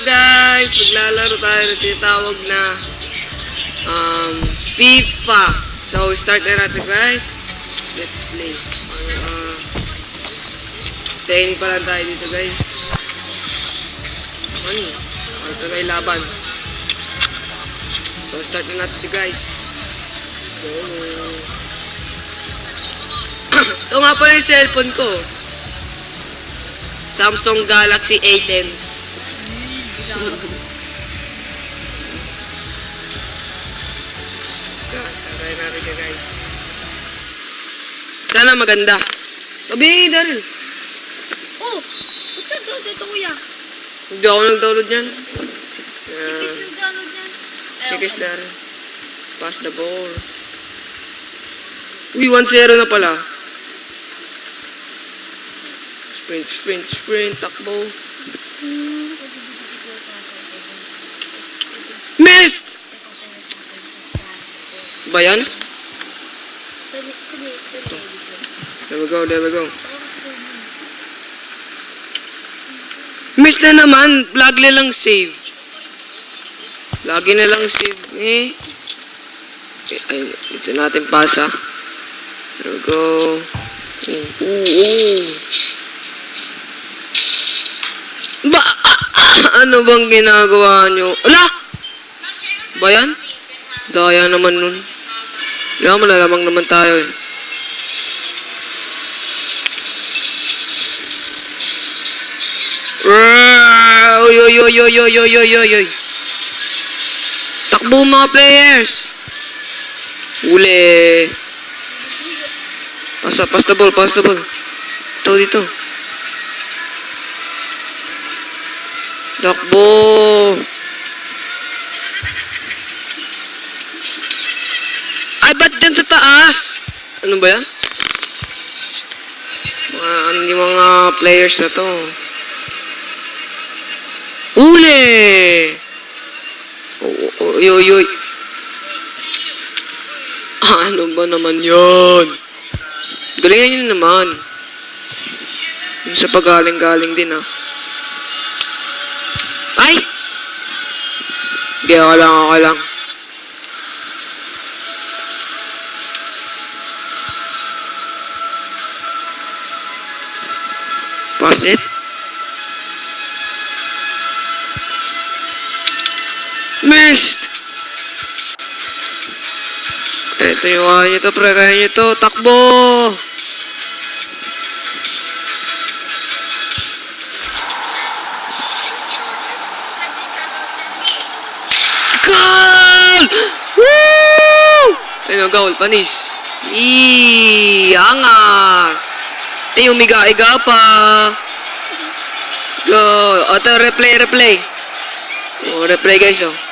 up guys? Maglalaro tayo ng tinatawag na um, FIFA. So, start na natin guys. Let's play. Uh, training pa lang tayo dito guys. Ano? Ito na yung laban. So, start na natin guys. Let's go. Ito nga pala yung cellphone ko. Samsung Galaxy A10. Sana maganda. Tabi, Daryl. Oh! Ba't ka doon dito, kuya? Hindi ako nag-download yan. Si Yeah. Chris yung download niyan. Si Chris Daryl. Pass the ball. Uy, 1-0 na pala. Sprint, sprint, sprint, takbo. Missed! Ba yan? Sige, sige, sige. There we go, there we go. Miss na naman, lagi na lang save. Lagi na lang save. Eh. Ay, ito natin pasa. There we go. Ooh, ooh, ooh. Ba, ah, ah, ano bang ginagawa nyo? Ala! Ba yan? Daya naman nun. Wala, malalamang naman tayo eh. Uy, uy, uy, uy, uy, uy, uy, uy, uy. Takbo mga players. Uli. Pasa, pass the ball, pass the ball. Ito dito. Takbo. Ay, ba't dyan sa taas? Ano ba yan? Mga, ano yung mga players na to? Uli! Uy, uy, uy. Ah, ano ba naman yon? Galingan nyo naman. Sa pagaling-galing din, ah. Ay! Hindi, ako lang, ako lang. Pass it. Missed! Ito kaya nyo to, pre. Kaya nyo to. Takbo! Goal! Woo! Ayun, goal. Panis. Eee! Angas! Eh, umiga-iga pa. Go! Ito, replay, replay. Oh, replay guys, oh.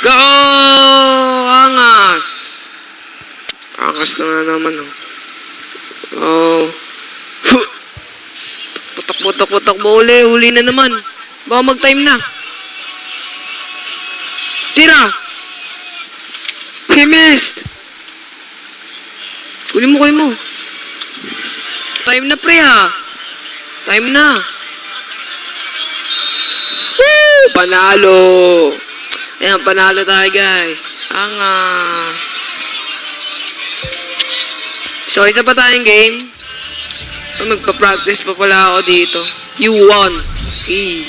Go! Angas! Angas na nga naman, oh. Oh. Huh. Takbo, takbo, takbo, uli. Uli na naman. Baka mag-time na. Tira! He missed! Kunin mo, kunin mo. Time na, pre, ha. Time na. Woo! Panalo! Ayan, panalo tayo, guys. Angas. So, isa pa tayong game. So, magpa-practice pa pala ako dito. You won. E.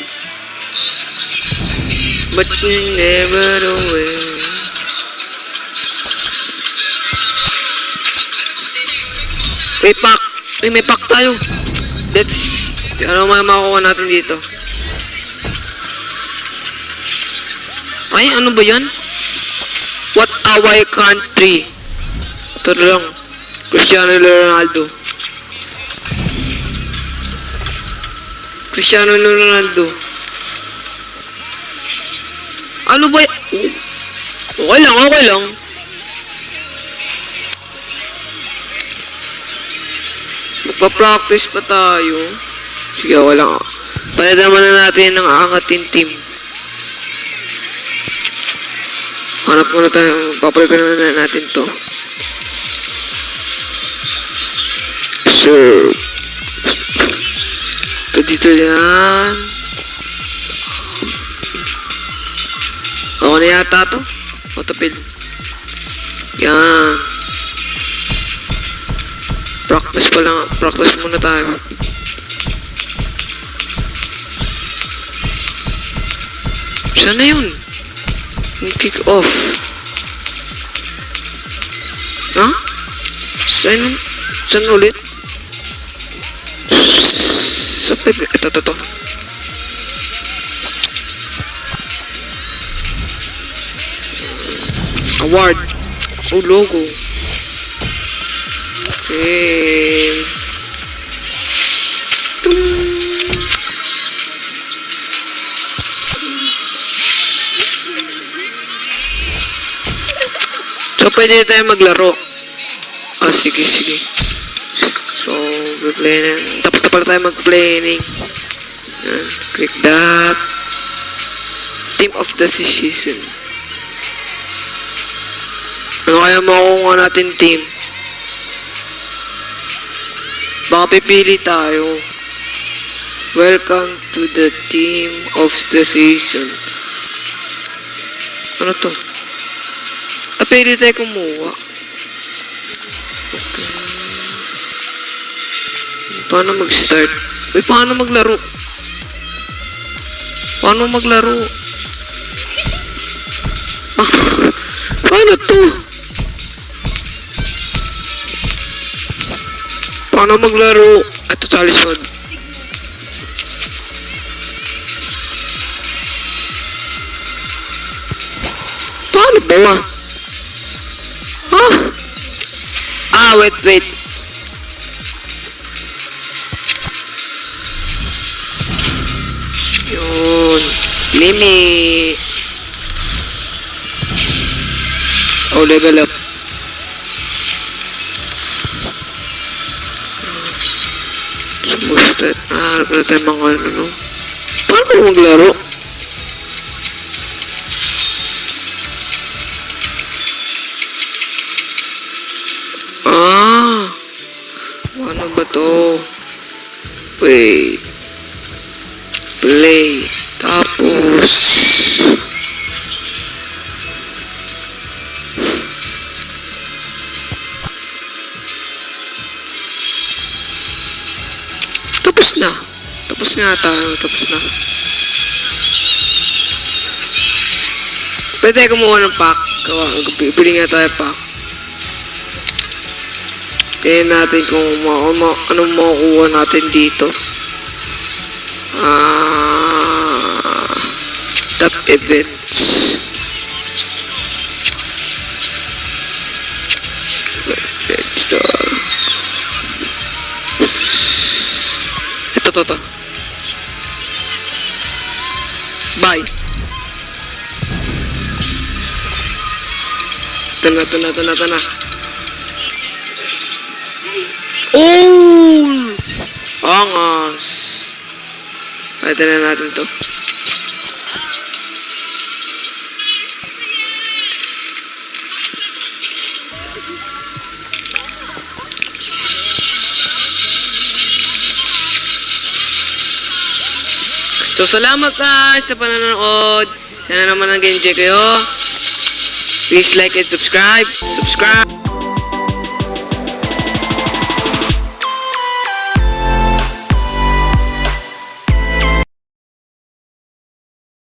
But you never away. Uy, pack. Uy, may pack tayo. Let's... Ano mga makukuha natin dito? Ay, ano ba yan? What our country? Ito lang. Cristiano Ronaldo. Cristiano Ronaldo. Ano ba. Okay lang, okay lang. Magpa-practice pa tayo. Sige, lang. Palitan naman na natin ng aangatin team. Hanap muna tayo, papalikan na natin to. So, ito dito yan. Ako na yata to. Autopil. Yan. Practice pa lang. Practice muna tayo. Saan na yun? Yung kick off. Ha? Saan? Saan ulit? Sa pipi. Ito, ito, ito. Award. Oh, logo. Okay. So, pwede na tayo maglaro. Ah, sige, sige. So, mag-play na. Tapos na pala tayo mag-planning. Yan. Click that. Team of the season. Ano kaya makukuha natin team? Baka pipili tayo. Welcome to the team of the season. Ano to? Ah, pwede tayo kumuha. Okay. Paano mag-start? Uy, paano maglaro? Paano maglaro? Ah, paano to? Paano maglaro? Ito, mode. Paano ba? Wait. Yun. Limit. Oh, level up. Sumusta. Naharap na tayo mga ano, no? Paano maglaro? Na. Tapos nga tayo. Tapos na. Pwede kumuha ng pack. Bili nga tayo pack. Tingnan natin kung ma ma anong makukuha natin dito. Ah, top events. Ito. Ito, to, to. Bye. Ito na, ito na, ito na, ito na. Oh! Angas. Pwede na natin to. So, salamat guys sa panonood. Sana naman ang enjoy kayo. Please like and subscribe. Subscribe.